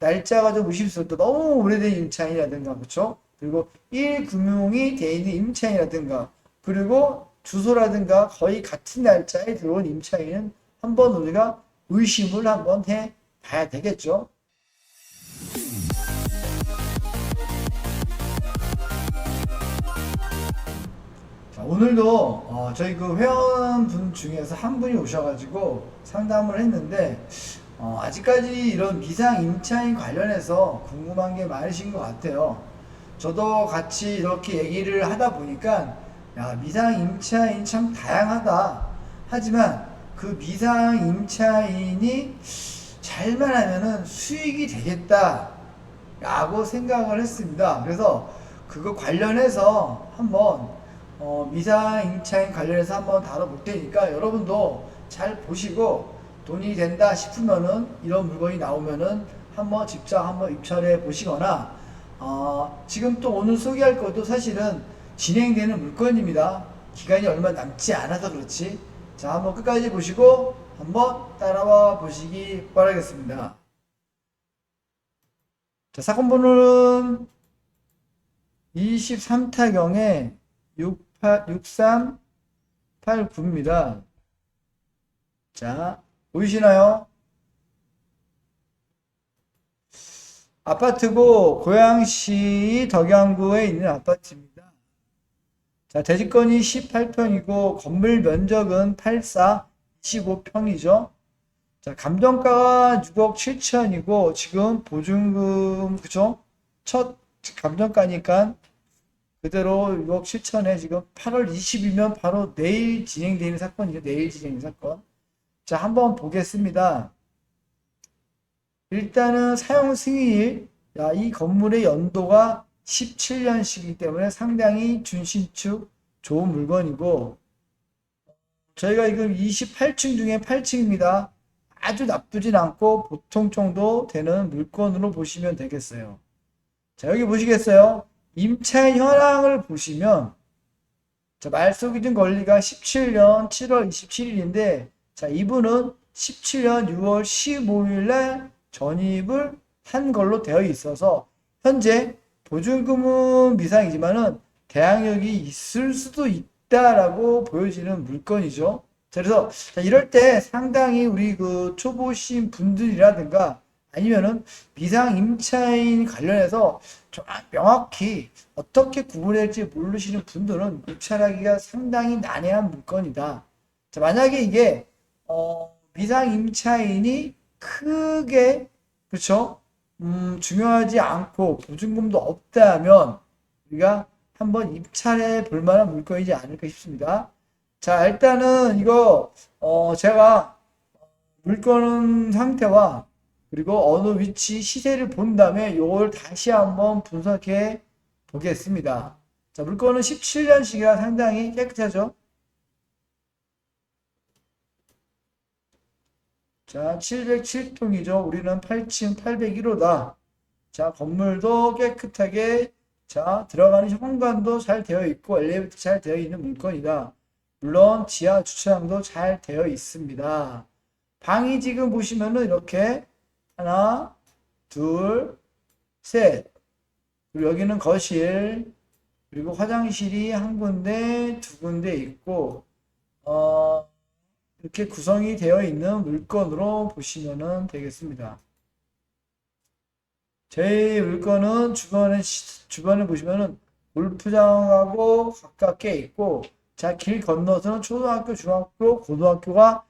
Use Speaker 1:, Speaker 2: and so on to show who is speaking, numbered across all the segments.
Speaker 1: 날짜가 좀 의심스럽다. 너무 오래된 임차인이라든가, 그쵸? 그리고 1금융이 돼 있는 임차인이라든가, 그리고 주소라든가 거의 같은 날짜에 들어온 임차인은 한번 우리가 의심을 한번 해 봐야 되겠죠. 자, 오늘도 어, 저희 그 회원분 중에서 한 분이 오셔가지고 상담을 했는데 어, 아직까지 이런 미상 임차인 관련해서 궁금한 게 많으신 것 같아요. 저도 같이 이렇게 얘기를 하다 보니까 야, 미상 임차인 참 다양하다. 하지만 그 미상 임차인이 잘만 하면은 수익이 되겠다. 라고 생각을 했습니다. 그래서 그거 관련해서 한번 어, 미상 임차인 관련해서 한번 다뤄볼 테니까 여러분도 잘 보시고 돈이 된다 싶으면은 이런 물건이 나오면은 한번 직접 한번 입찰해 보시거나 어, 지금 또 오늘 소개할 것도 사실은 진행되는 물건입니다. 기간이 얼마 남지 않아서 그렇지. 자, 한번 끝까지 보시고 한번 따라와 보시기 바라겠습니다. 자, 사건 번호는 23타경에 68, 6389입니다. 자, 보이시나요? 아파트고 고양시 덕양구에 있는 아파트입니다. 자, 대지권이 18평이고 건물 면적은 84, 25평이죠. 자, 감정가가 6억 7천이고 지금 보증금 그죠? 첫 감정가니까 그대로 6억 7천에 지금 8월 20일이면 바로 내일 진행되는 사건이죠. 내일 진행 사건. 자, 한번 보겠습니다. 일단은 사용 승인일, 야, 이 건물의 연도가 17년식이기 때문에 상당히 준신축 좋은 물건이고, 저희가 지금 28층 중에 8층입니다. 아주 나쁘진 않고 보통 정도 되는 물건으로 보시면 되겠어요. 자, 여기 보시겠어요? 임차 현황을 보시면, 자, 말소기준 권리가 17년 7월 27일인데, 자, 이분은 17년 6월 15일 날 전입을 한 걸로 되어 있어서 현재 보증금은 미상이지만은 대항력이 있을 수도 있다라고 보여지는 물건이죠. 자, 그래서 자, 이럴 때 상당히 우리 그 초보신 분들이라든가 아니면은 미상 임차인 관련해서 좀 명확히 어떻게 구분할지 모르시는 분들은 입찰하기가 상당히 난해한 물건이다. 자, 만약에 이게 어, 미상 임차인이 크게 그렇죠? 음, 중요하지 않고 보증금도 없다면 우리가 한번 입찰해 볼 만한 물건이지 않을까 싶습니다. 자, 일단은 이거 어, 제가 물건 상태와 그리고 어느 위치 시세를 본 다음에 이걸 다시 한번 분석해 보겠습니다. 자, 물건은 17년식이라 상당히 깨끗하죠? 자, 707통이죠. 우리는 8층 801호다. 자, 건물도 깨끗하게 자, 들어가는 현관도 잘 되어 있고 엘리베이터 잘 되어 있는 물건이다. 물론 지하 주차장도 잘 되어 있습니다. 방이 지금 보시면은 이렇게 하나, 둘, 셋. 그리고 여기는 거실, 그리고 화장실이 한 군데, 두 군데 있고, 어, 이렇게 구성이 되어 있는 물건으로 보시면 되겠습니다. 제 물건은 주변에, 시- 주변에 보시면은 골프장하고 가깝게 있고, 자, 길 건너서는 초등학교, 중학교, 고등학교가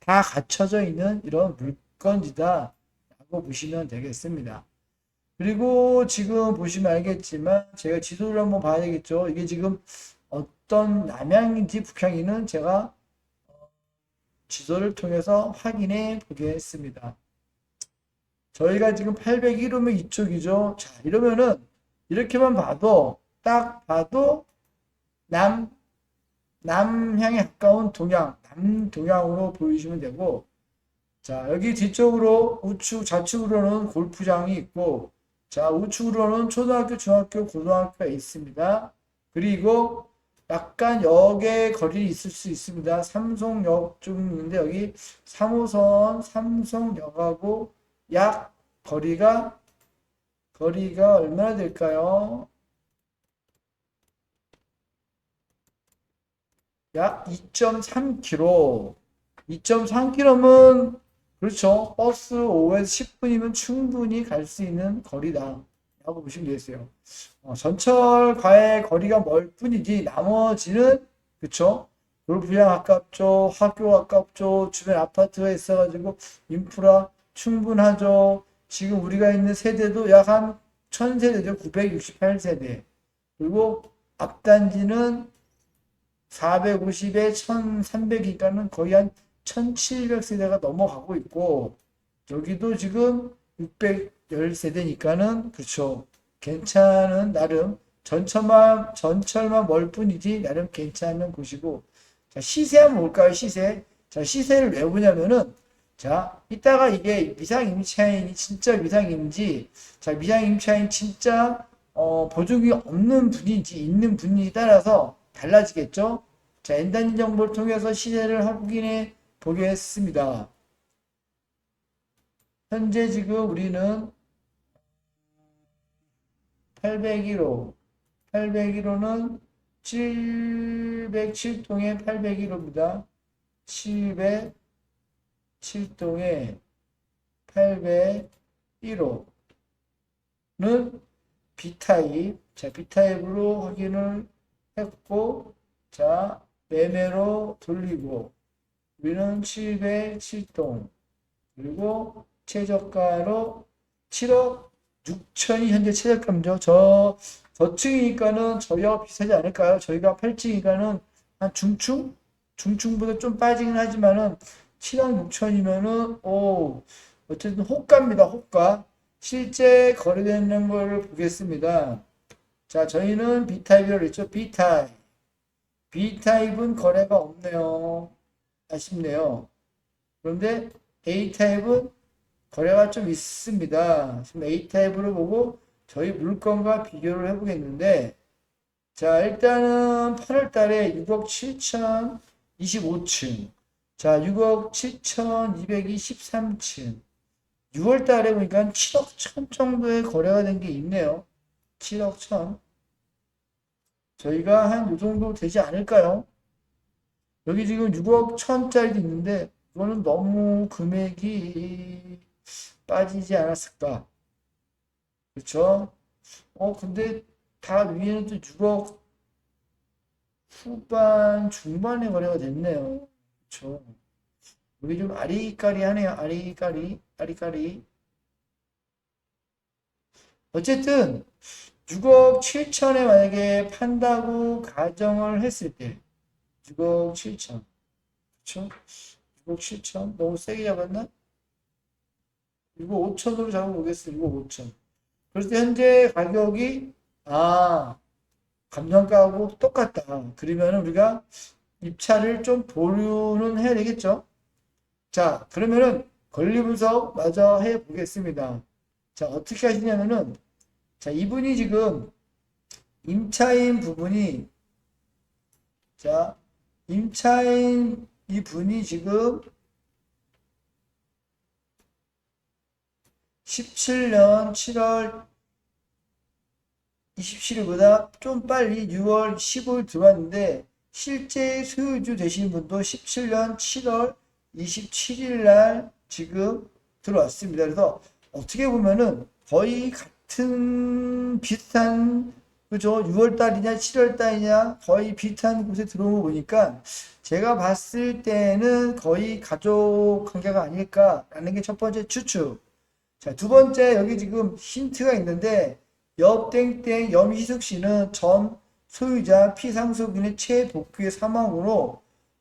Speaker 1: 다 갖춰져 있는 이런 물건이다. 라고 보시면 되겠습니다. 그리고 지금 보시면 알겠지만, 제가 지도를 한번 봐야 되겠죠. 이게 지금 어떤 남향인지 북향인은 제가 지도를 통해서 확인해 보겠습니다. 저희가 지금 801호면 이쪽이죠. 자, 이러면은 이렇게만 봐도 딱 봐도 남 남향에 가까운 동향, 남동향으로 보이시면 되고 자, 여기 뒤쪽으로 우측 좌측으로는 골프장이 있고 자, 우측으로는 초등학교, 중학교, 고등학교가 있습니다. 그리고 약간 역의 거리 있을 수 있습니다. 좀 있는데 여기 3호선 삼성역하고 약 거리가 거리가 얼마나 될까요? 약 2.3km. 2.3km면 그렇죠. 버스 5에서 10분이면 충분히 갈 수 있는 거리다. 라고 보시면 되겠어요. 어, 전철과의 거리가 멀 뿐이지 나머지는 그쵸? 골프장 가깝죠. 학교 가깝죠. 주변 아파트가 있어가지고 인프라 충분하죠. 지금 우리가 있는 세대도 약 한 1000세대죠. 968세대. 그리고 앞단지는 450에 1300이니까는 거의 한 1700세대가 넘어가고 있고 여기도 지금 610세대니까는 그렇죠. 괜찮은 나름 전철만 전철만 멀 뿐이지 나름 괜찮은 곳이고. 자 시세 한번 볼까요 시세? 자 시세를 왜 보냐면은 자 이따가 이게 미상 임차인이 진짜 미상인지 자 미상 임차인 진짜 어, 보증이 없는 분인지 있는 분이 따라서 달라지겠죠? 자 엔단지 정보를 통해서 시세를 확인해 보겠습니다. 현재 지금 우리는 801호 801호는 707동에 801호입니다. 707동에 801호는 B타입. 자, B타입으로 확인을 했고, 자, 매매로 돌리고, 우리는 707동, 그리고 최저가로 7억 6천이 현재 최저가죠. 저 저층이니까는 저희와 비슷하지 않을까요? 저희가 8층이니까는 한 중층? 중층보다 좀 빠지긴 하지만은 7억 6천이면은 오 어쨌든 호가입니다. 호가. 실제 거래되는 걸 보겠습니다. 자, 저희는 B타입이라고 했죠. B타입. B타입은 거래가 없네요. 아쉽네요. 그런데 A타입은 거래가 좀 있습니다. 지금 A타입으로 보고 저희 물건과 비교를 해보겠는데, 자, 일단은 8월 달에 6억 7천 25층. 자, 6억 7천 223층. 6월 달에 보니까 7억 1천 정도의 거래가 된 게 있네요. 7억 1천. 저희가 한요 정도 되지 않을까요? 여기 지금 6억 1천짜리도 있는데, 이거는 너무 금액이 빠지지 않았을까? 그렇죠? 어, 근데 다 위에는 또 6억 후반, 중반에 거래가 됐네요. 그렇죠? 여기 좀 아리까리하네요. 아리까리, 아리까리. 어쨌든 6억 7천에 만약에 판다고 가정을 했을 때 6억 7천. 그렇죠? 6억 7천 너무 세게 잡았나? 이거 5천으로 잡아보겠습니다. 이거 5천. 그래서 현재 가격이 아 감정가하고 똑같다. 그러면 우리가 입찰을 좀 보류는 해야 되겠죠. 자 그러면은 권리 분석 마저 해 보겠습니다. 자 어떻게 하시냐면은 자 이분이 지금 임차인 부분이 자 임차인 이 분이 지금 17년 7월 27일보다 좀 빨리 6월 15일 들어왔는데 실제 소유주 되신 분도 17년 7월 27일 날 지금 들어왔습니다. 그래서 어떻게 보면은 거의 같은 비슷한 그죠? 6월 달이냐 7월 달이냐 거의 비슷한 곳에 들어온 거 보니까 제가 봤을 때는 거의 가족 관계가 아닐까라는 게 첫 번째 추측. 자, 두 번째 여기 지금 힌트가 있는데 옆땡땡 염희숙 씨는 전 소유자 피상속인의 최복귀의 사망으로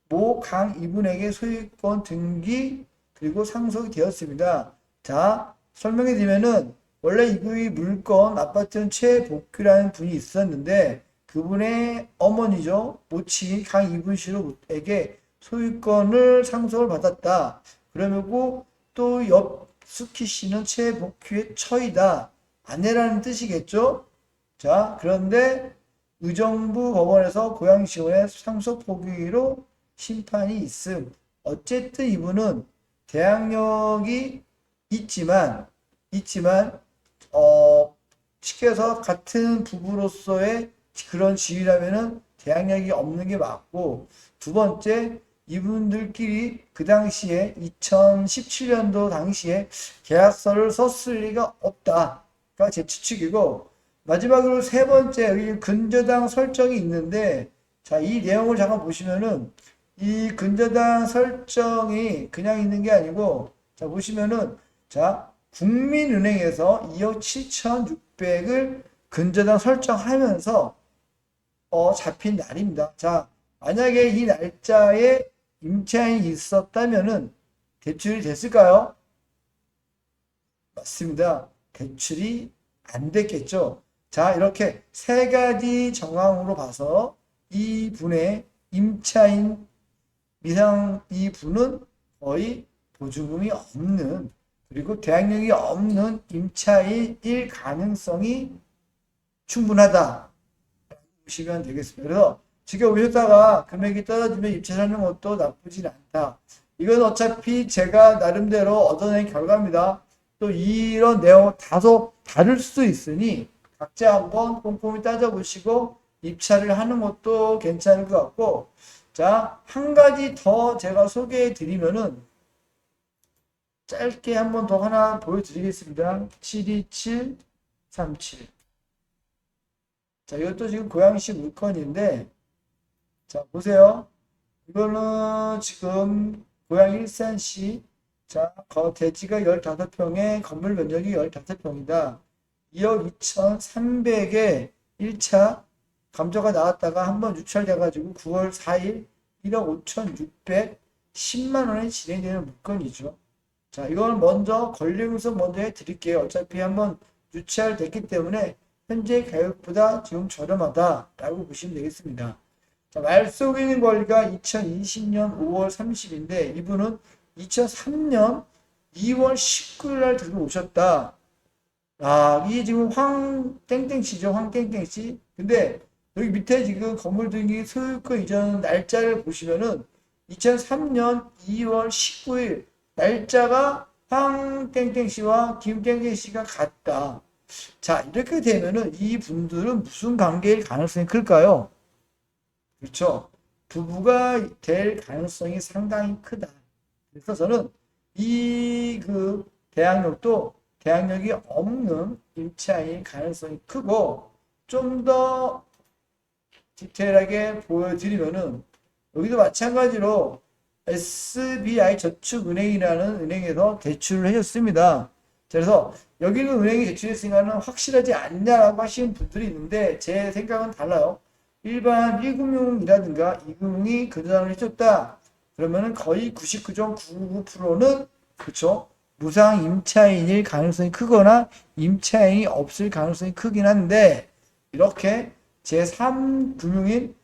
Speaker 1: 모 강 이분에게 소유권 등기 그리고 상속이 되었습니다. 자, 설명해 드리면은 원래 이분이 물건 아파트는 최복귀라는 분이 있었는데 그분의 어머니죠. 모치 강 이분 씨로에게 소유권을 상속을 받았다. 그러고 또 옆 수키 씨는 최복귀의 처이다. 아내라는 뜻이겠죠? 자, 그런데 의정부 법원에서 고양시원의 상속 포기로 심판이 있음. 어쨌든 이분은 대항력이 있지만 있지만 어 해서 같은 부부로서의 그런 지위라면은 대항력이 없는 게 맞고 두 번째 이분들끼리 그 당시에 2017년도 당시에 계약서를 썼을 리가 없다가 제 추측이고 마지막으로 세 번째 여기 근저당 설정이 있는데 자 이 내용을 잠깐 보시면은 이 근저당 설정이 그냥 있는 게 아니고 자 보시면은 자 국민은행에서 2억 7,600을 근저당 설정하면서 어 잡힌 날입니다. 자 만약에 이 날짜에 임차인이 있었다면은 대출이 됐을까요? 맞습니다. 대출이 안 됐겠죠. 자, 이렇게 세 가지 정황으로 봐서 이 분의 임차인 미상 이 분은 거의 보증금이 없는 그리고 대항력이 없는 임차인일 가능성이 충분하다. 보시면 되겠습니다. 그래서 지금 오셨다가 금액이 떨어지면 입찰하는 것도 나쁘진 않다. 이건 어차피 제가 나름대로 얻어낸 결과입니다. 또 이런 내용 다소 다를 수도 있으니 각자 한번 꼼꼼히 따져보시고 입찰을 하는 것도 괜찮을 것 같고 자, 한 가지 더 제가 소개해 드리면은 짧게 한 번 더 하나 보여드리겠습니다. 72737. 자, 이것도 지금 고양시 물건인데, 자, 보세요. 이거는 지금 고양 일산시, 자, 거 대지가 15평에 건물 면적이 15평이다. 2억 2,300에 1차 감정가 나왔다가 한번 유찰돼가지고 9월 4일 1억 5,600 10만 원에 진행되는 물건이죠. 자, 이거는 먼저 권리금서 먼저 해드릴게요. 어차피 한번 유찰됐기 때문에 현재 가격보다 지금 저렴하다라고 보시면 되겠습니다. 자, 말소 기능 권리가 2020년 5월 30일인데 이분은 2003년 2월 19일 날 들어오셨다. 아, 이게 지금 황 땡땡 씨죠. 황 땡땡 씨. 근데 여기 밑에 지금 건물 등기 소유권 이전 날짜를 보시면은 2003년 2월 19일 날짜가 황 땡땡 씨와 김 땡땡 씨가 같다. 자, 이렇게 되면은 이 분들은 무슨 관계일 가능성이 클까요? 그렇죠. 부부가 될 가능성이 상당히 크다. 그래서 저는 이 그 대항력도 대항력이 없는 임차인 가능성이 크고 좀 더 디테일하게 보여드리면은 여기도 마찬가지로 SBI 저축은행이라는 은행에서 대출을 해줬습니다. 그래서 여기는 은행이 대출했으니까는 확실하지 않냐라고 하시는 분들이 있는데 제 생각은 달라요. 일반 1금융이라든가 2금융이 근저당을 해줬다. 그러면은 거의 99.99%는 그쵸 무상 임차인일 가능성이 크거나 임차인이 없을 가능성이 크긴 한데 이렇게 제3금융인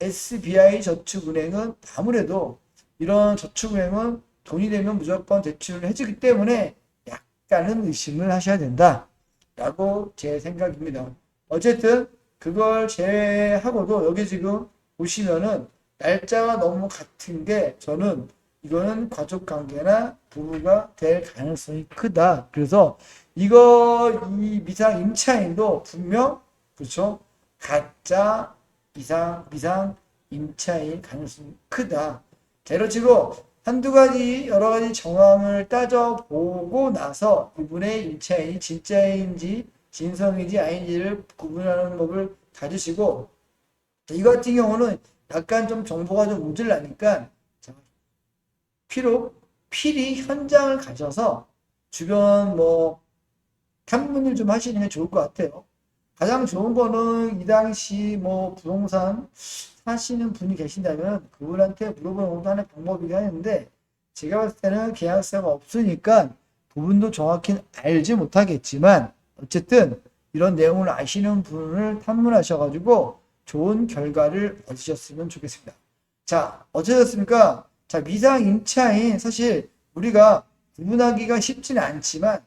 Speaker 1: SBI 저축은행은 아무래도 이런 저축은행은 돈이 되면 무조건 대출을 해주기 때문에 약간은 의심을 하셔야 된다. 라고 제 생각입니다. 어쨌든 그걸 제외하고도 여기 지금 보시면은 날짜가 너무 같은 게 저는 이거는 가족 관계나 부부가 될 가능성이 크다. 그래서 이거 이 미상 임차인도 분명 그렇죠 가짜 미상 미상 임차인 가능성이 크다. 재로 치고 한두 가지 여러 가지 정황을 따져보고 나서 이분의 임차인이 진짜인지 진성인지 아닌지를 구분하는 법을 가지시고 이 같은 경우는 약간 좀 정보가 좀 모자라니까 필요 필히 현장을 가셔서 주변 뭐 탐문을 좀 하시는 게 좋을 것 같아요. 가장 좋은 거는 이 당시 뭐 부동산 사시는 분이 계신다면 그분한테 물어보는 것도 하나의 방법이긴 하는데 제가 봤을 때는 계약서가 없으니까 부분도 정확히 알지 못하겠지만 어쨌든 이런 내용을 아시는 분을 탐문하셔가지고 좋은 결과를 얻으셨으면 좋겠습니다. 자, 어쩌셨습니까? 자, 미상 임차인 사실 우리가 구분하기가 쉽지는 않지만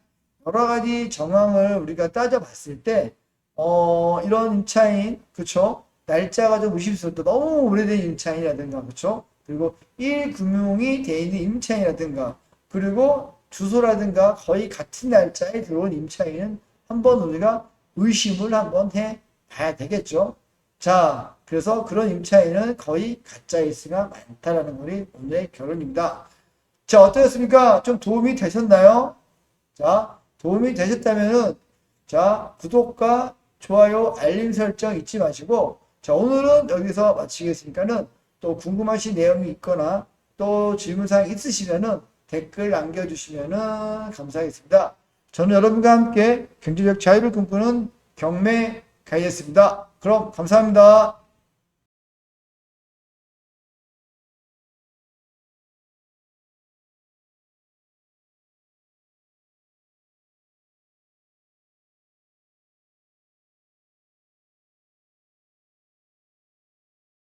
Speaker 1: 여러 가지 정황을 우리가 따져봤을 때 어, 이런 임차인, 그쵸? 날짜가 좀 의심스럽다. 너무 오래된 임차인이라든가, 그쵸? 그리고 1금융이 돼 있는 임차인이라든가, 그리고 주소라든가 거의 같은 날짜에 들어온 임차인은 한번 우리가 의심을 한번 해 봐야 되겠죠. 자, 그래서 그런 임차인은 거의 가짜 일수가 많다라는 것이 오늘의 결론입니다. 자, 어떠셨습니까? 좀 도움이 되셨나요? 자, 도움이 되셨다면은 자, 구독과 좋아요, 알림 설정 잊지 마시고 자, 오늘은 여기서 마치겠으니까는 또 궁금하신 내용이 있거나 또 질문사항 있으시면은 댓글 남겨주시면은 감사하겠습니다. 저는 여러분과 함께 경제적 자유를 꿈꾸는 경매 가이였습니다. 그럼 감사합니다.